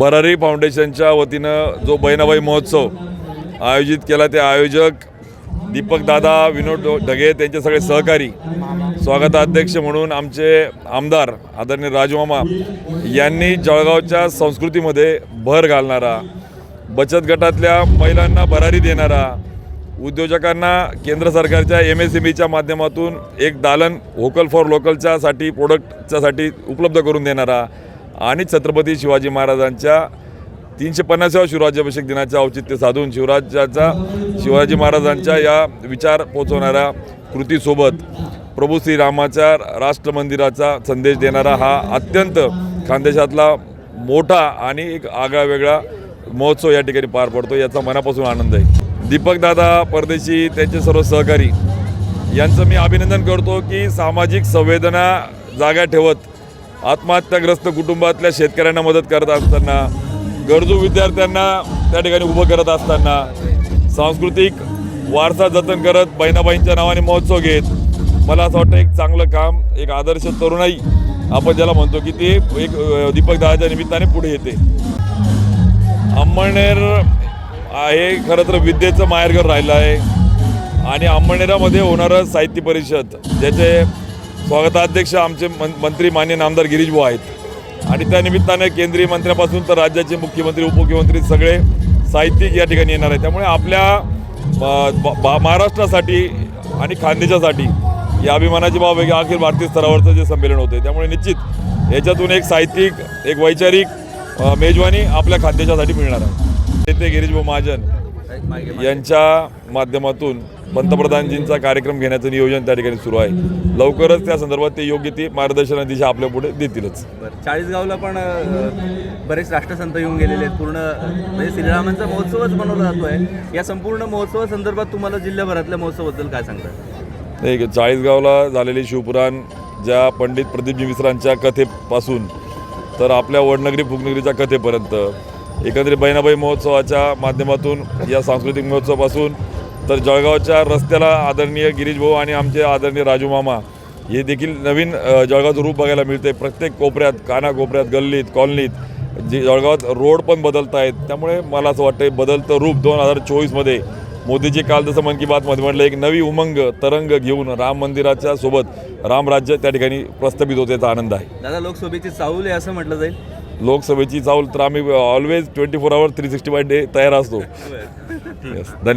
बरारी फाउंडेशनच्या वतीनं जो बहिणाबाई महोत्सव आयोजित केला ते आयोजक दीपक दादा विनोद ढगे त्यांचे सगळे सहकारी स्वागताध्यक्ष म्हणून आमचे आमदार आदरणीय राजमामा यांनी जळगावच्या संस्कृतीमध्ये भर घालणारा बचत गटातल्या महिलांना भरारी देणारा उद्योजकांना केंद्र सरकारच्या एम एस एम ईच्या माध्यमातून एक दालन व्होकल फॉर लोकलच्यासाठी प्रोडक्टच्यासाठी उपलब्ध करून देणारा आणि छत्रपती शिवाजी महाराजांच्या तीनशे पन्नासाव्या शिवराज्याभिषेक दिनाचे औचित्य साधून शिवराज्याचा शिवाजी महाराजांच्या या विचार पोचवणाऱ्या कृतीसोबत प्रभू श्रीरामाच्या राष्ट्रमंदिराचा संदेश देणारा हा अत्यंत खानदेशातला मोठा आणि एक आगळा वेगळा महोत्सव या ठिकाणी पार पडतो याचा मनापासून आनंद आहे. दीपकदादा परदेशी त्यांचे सर्व सहकारी यांचं मी अभिनंदन करतो की सामाजिक संवेदना जागा ठेवत आत्महत्याग्रस्त कुटुंबातल्या शेतकऱ्यांना मदत करत असताना गरजू विद्यार्थ्यांना त्या ठिकाणी उभं करत असताना सांस्कृतिक वारसा जतन करत बहिणाबाईंच्या नावाने महोत्सव घेत मला असं वाटतं एक चांगलं काम एक आदर्श तरुणाई आपण ज्याला म्हणतो की ते एक दीपक दीपकदादाच्या निमित्ताने पुढे येते. अंमळनेर हे खरं तर विद्येचं माहेरघर राहिलं आहे. आणि अंमळनेरामध्ये होणारं साहित्य परिषद ज्याचे स्वागताध्यक्ष आमचे मंत्री मान्य नामदार गिरीश आहेत. आणि त्या निमित्ताने केंद्रीय मंत्र्यापासून तर राज्याचे मुख्यमंत्री उपमुख्यमंत्री सगळे साहित्यिक या ठिकाणी येणार आहे त्यामुळे आपल्या महाराष्ट्रासाठी आणि खानदेशासाठी या अभिमानाची बाब आहे की अखिल भारतीय स्तरावरचं जे संमेलन होते त्यामुळे निश्चित याच्यातून एक साहित्यिक एक वैचारिक मेजवानी आपल्या खानदेशासाठी मिळणार आहे. ते गिरीशभाऊ महाजन यांच्या माध्यमातून पंतप्रधानजींचा कार्यक्रम घेण्याचं नियोजन त्या ठिकाणी सुरू आहे. लवकरच त्या संदर्भात ते योग्य ती मार्गदर्शन दिशा आपल्या पुढे देतीलच. चाळीसगावला पण बरेच राष्ट्रसंत येऊन गेलेले आहेत. पूर्ण म्हणजे श्रीरामांचा महोत्सवच बनवला जातोय. या संपूर्ण महोत्सवासंदर्भात तुम्हाला जिल्ह्याभरातल्या महोत्सवाबद्दल काय सांगता? एक चाळीसगावला झालेली शिवपुराण ज्या पंडित प्रदीपजी मिश्रांच्या कथेपासून तर आपल्या वडनगरी फुगनगरीच्या कथेपर्यंत एकंदरीत बहिणाबाई महोत्सवाच्या माध्यमातून या सांस्कृतिक महोत्सवापासून तर जळगावच्या रस्त्याला आदरणीय गिरीश भाऊ आणि आमचे आदरणीय राजू मामा हे देखील नवीन जळगावचं रूप बघायला मिळते प्रत्येक कोपऱ्यात कानाकोपऱ्यात गल्लीत कॉलनीत जे जळगावात रोड पण बदलत आहेत. त्यामुळे मला असं वाटतं बदलतं रूप दोन हजार चोवीसमध्ये मोदीजी काल जसं मन की बातमध्ये म्हटलं एक नवी उमंग तरंग घेऊन राम मंदिराच्या सोबत रामराज्य त्या ठिकाणी प्रस्थापित होते याचा आनंद आहे. दादा लोकसभेची चाहूल आहे असं म्हटलं जाईल? लोकसभेची चावल तर आम्ही always twenty four hour three sixty five day तयार असतो. धन्यवाद.